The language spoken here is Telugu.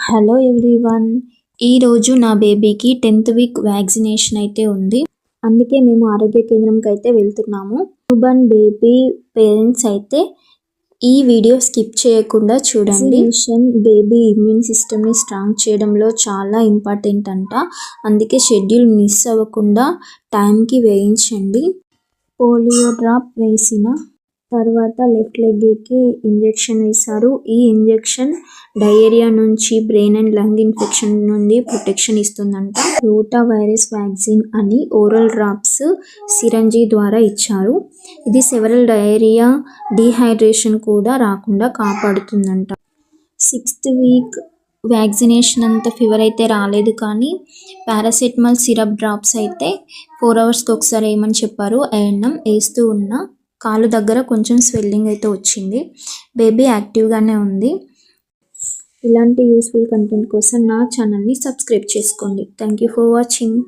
హలో ఎవ్రీవన్ ఈరోజు నా బేబీకి టెన్త్ వీక్ వ్యాక్సినేషన్ అయితే ఉంది. అందుకే మేము ఆరోగ్య కేంద్రంకి అయితే వెళ్తున్నాము. బన్ బేబీ పేరెంట్స్ అయితే ఈ వీడియో స్కిప్ చేయకుండా చూడండి. మిషన్ బేబీ ఇమ్యూన్ సిస్టమ్ని స్ట్రాంగ్ చేయడంలో చాలా ఇంపార్టెంట్ అంట. అందుకే షెడ్యూల్ మిస్ అవ్వకుండా టైంకి వేయించండి. పోలియో డ్రాప్ వేసిన తర్వాత లెఫ్ట్ లెగ్కి ఇంజెక్షన్ వేశారు. ఈ ఇంజెక్షన్ డయేరియా నుంచి బ్రెయిన్ అండ్ లంగ్ ఇన్ఫెక్షన్ నుండి ప్రొటెక్షన్ ఇస్తుందంట. రోటా వైరస్ వ్యాక్సిన్ అని ఓరల్ డ్రాప్స్ సిరంజీ ద్వారా ఇచ్చారు. ఇది సెవరల్ డయేరియా డీహైడ్రేషన్ కూడా రాకుండా కాపాడుతుందంట. సిక్స్త్ వీక్ వ్యాక్సినేషన్ అంత ఫీవర్ అయితే రాలేదు కానీ పారాసెటమాల్ సిరప్ డ్రాప్స్ అయితే ఫోర్ అవర్స్కి ఒకసారి వేయమని చెప్పారు. వేయడం వేస్తూ ఉన్నా కాలు దగ్గర కొంచెం స్వెల్లింగ్ అయితే వచ్చింది. బేబీ యాక్టివ్గానే ఉంది. ఇలాంటి యూస్ఫుల్ కంటెంట్ కోసం నా ఛానల్ని సబ్స్క్రైబ్ చేసుకోండి. Thank you for watching